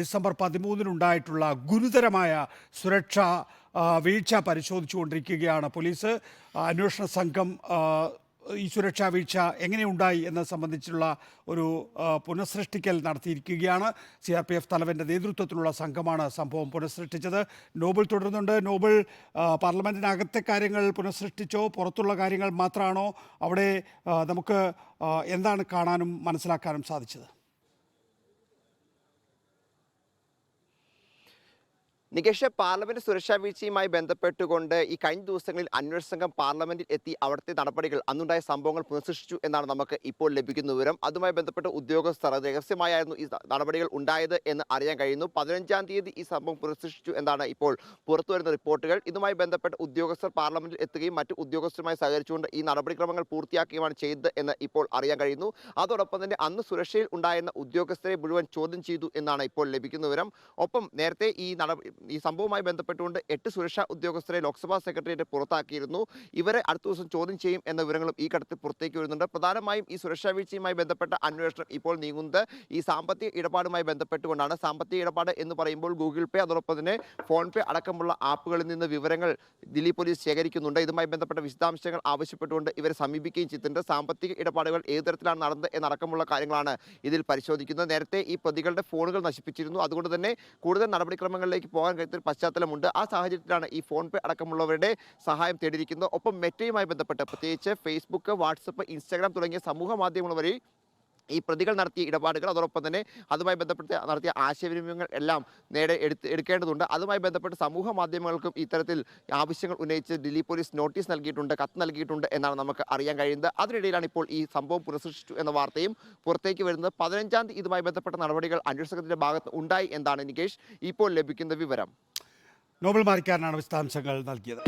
December പതിമൂന്നിനുണ്ടായിട്ടുള്ള ഗുരുതരമായ സുരക്ഷാ വീഴ്ച പരിശോധിച്ചുകൊണ്ടിരിക്കുകയാണ് പോലീസ്. അന്വേഷണ സംഘം ഈ സുരക്ഷാ വീഴ്ച എങ്ങനെയുണ്ടായി എന്നത് സംബന്ധിച്ചുള്ള ഒരു പുനഃസൃഷ്ടിക്കൽ നടത്തിയിരിക്കുകയാണ്. സി ആർ പി എഫ് തലവന്റെ നേതൃത്വത്തിലുള്ള സംഘമാണ് സംഭവം പുനഃസൃഷ്ടിച്ചത്. നോബൽ തുടരുന്നുണ്ട്. നോബൽ പാർലമെന്റിനകത്തെ കാര്യങ്ങൾ പുനഃസൃഷ്ടിച്ചോ പുറത്തുള്ള കാര്യങ്ങൾ മാത്രമാണോ അവിടെ നമുക്ക് എന്താണ് കാണാനും മനസ്സിലാക്കാനും സാധിച്ചത്? നികേഷ് പാർലമെന്റ് സുരക്ഷാ വീഴ്ചയുമായി ബന്ധപ്പെട്ടുകൊണ്ട് ഈ കഴിഞ്ഞ ദിവസങ്ങളിൽ അന്വേഷണ സംഘം പാർലമെന്റിൽ എത്തി അവിടുത്തെ നടപടികൾ അന്നുണ്ടായ സംഭവങ്ങൾ പുനഃസൃഷ്ടിച്ചു എന്നാണ് നമുക്ക് ഇപ്പോൾ ലഭിക്കുന്ന വിവരം. അതുമായി ബന്ധപ്പെട്ട് ഉദ്യോഗസ്ഥർ രഹസ്യമായിരുന്നു ഈ നടപടികൾ ഉണ്ടായത് എന്ന് അറിയാൻ കഴിയുന്നു. പതിനഞ്ചാം തീയതി ഈ സംഭവം പുനഃസൃഷ്ടിച്ചു എന്നാണ് ഇപ്പോൾ പുറത്തുവരുന്ന റിപ്പോർട്ടുകൾ. ഇതുമായി ബന്ധപ്പെട്ട് ഉദ്യോഗസ്ഥർ പാർലമെന്റിൽ എത്തുകയും മറ്റു ഉദ്യോഗസ്ഥരുമായി സഹകരിച്ചുകൊണ്ട് ഈ നടപടിക്രമങ്ങൾ പൂർത്തിയാക്കുകയുമാണ് ചെയ്തത് എന്ന് ഇപ്പോൾ അറിയാൻ കഴിയുന്നു. അതോടൊപ്പം തന്നെ അന്ന് സുരക്ഷയിൽ ഉണ്ടായിരുന്ന ഉദ്യോഗസ്ഥരെ മുഴുവൻ ചോദ്യം ചെയ്തു എന്നാണ് ഇപ്പോൾ ലഭിക്കുന്ന വിവരം. ഒപ്പം നേരത്തെ ഈ നട ഈ സംഭവവുമായി ബന്ധപ്പെട്ടുകൊണ്ട് എട്ട് സുരക്ഷാ ഉദ്യോഗസ്ഥരെ ലോക്സഭാ സെക്രട്ടേറിയറ്റ് പുറത്താക്കിയിരുന്നു. ഇവരെ അടുത്ത ദിവസം ചോദ്യം ചെയ്യും എന്ന വിവരങ്ങളും ഈ ഘട്ടത്തിൽ പുറത്തേക്ക് വരുന്നുണ്ട്. പ്രധാനമായും ഈ സുരക്ഷാ വീഴ്ചയുമായി ബന്ധപ്പെട്ട അന്വേഷണം ഇപ്പോൾ നീങ്ങുന്നത് ഈ സാമ്പത്തിക ഇടപാടുമായി ബന്ധപ്പെട്ടുകൊണ്ടാണ് സാമ്പത്തിക ഇടപാട് എന്ന് പറയുമ്പോൾ ഗൂഗിൾ പേ അതോടൊപ്പം തന്നെ ഫോൺ പേ അടക്കമുള്ള ആപ്പുകളിൽ നിന്ന് വിവരങ്ങൾ ദില്ലി പോലീസ് ശേഖരിക്കുന്നുണ്ട്. ഇതുമായി ബന്ധപ്പെട്ട വിശദാംശങ്ങൾ ആവശ്യപ്പെട്ടുകൊണ്ട് ഇവരെ സമീപിക്കുകയും ചെയ്തിട്ടുണ്ട്. സാമ്പത്തിക ഇടപാടുകൾ ഏത് തരത്തിലാണ് നടന്നത് എന്നടക്കമുള്ള കാര്യങ്ങളാണ് ഇതിൽ പരിശോധിക്കുന്നത്. നേരത്തെ ഈ പ്രതികളുടെ ഫോണുകൾ നശിപ്പിച്ചിരുന്നു. അതുകൊണ്ട് തന്നെ കൂടുതൽ നടപടിക്രമങ്ങളിലേക്ക് പോകാൻ ഒരു പശ്ചാത്തലമുണ്ട്. ആ സാഹചര്യത്തിലാണ് ഈ ഫോൺ പേ അടക്കമുള്ളവരുടെ സഹായം തേടിയിരിക്കുന്നത്. ഒപ്പം മെറ്റയുമായി ബന്ധപ്പെട്ട് പ്രത്യേകിച്ച് ഫേസ്ബുക്ക് വാട്സപ്പ് ഇൻസ്റ്റാഗ്രാം തുടങ്ങിയ സമൂഹ മാധ്യമങ്ങൾ വഴി ഈ പ്രതികൾ നടത്തിയ ഇടപാടുകൾ അതോടൊപ്പം തന്നെ അതുമായി ബന്ധപ്പെട്ട് നടത്തിയ ആശയവിനിമയങ്ങൾ എല്ലാം നേടെ എടുത്ത് എടുക്കേണ്ടതുണ്ട്. അതുമായി ബന്ധപ്പെട്ട് സമൂഹ മാധ്യമങ്ങൾക്കും ഇത്തരത്തിൽ ആവശ്യങ്ങൾ ഉന്നയിച്ച് ദില്ലി പോലീസ് നോട്ടീസ് നൽകിയിട്ടുണ്ട് കത്ത് നൽകിയിട്ടുണ്ട് എന്നാണ് നമുക്ക് അറിയാൻ കഴിയുന്നത്. അതിനിടയിലാണ് ഇപ്പോൾ ഈ സംഭവം പുനഃസൃഷ്ടിച്ചു എന്ന വാർത്തയും പുറത്തേക്ക് വരുന്നത്. പതിനഞ്ചാം തീയതി ഇതുമായി ബന്ധപ്പെട്ട നടപടികൾ അന്വേഷണത്തിന്റെ ഭാഗത്ത് ഉണ്ടായി എന്നാണ് നികേഷ് ഇപ്പോൾ ലഭിക്കുന്ന വിവരം. നോബൽ മാരിക്കാരനാണ് വിശദാംശങ്ങൾ നൽകിയത്.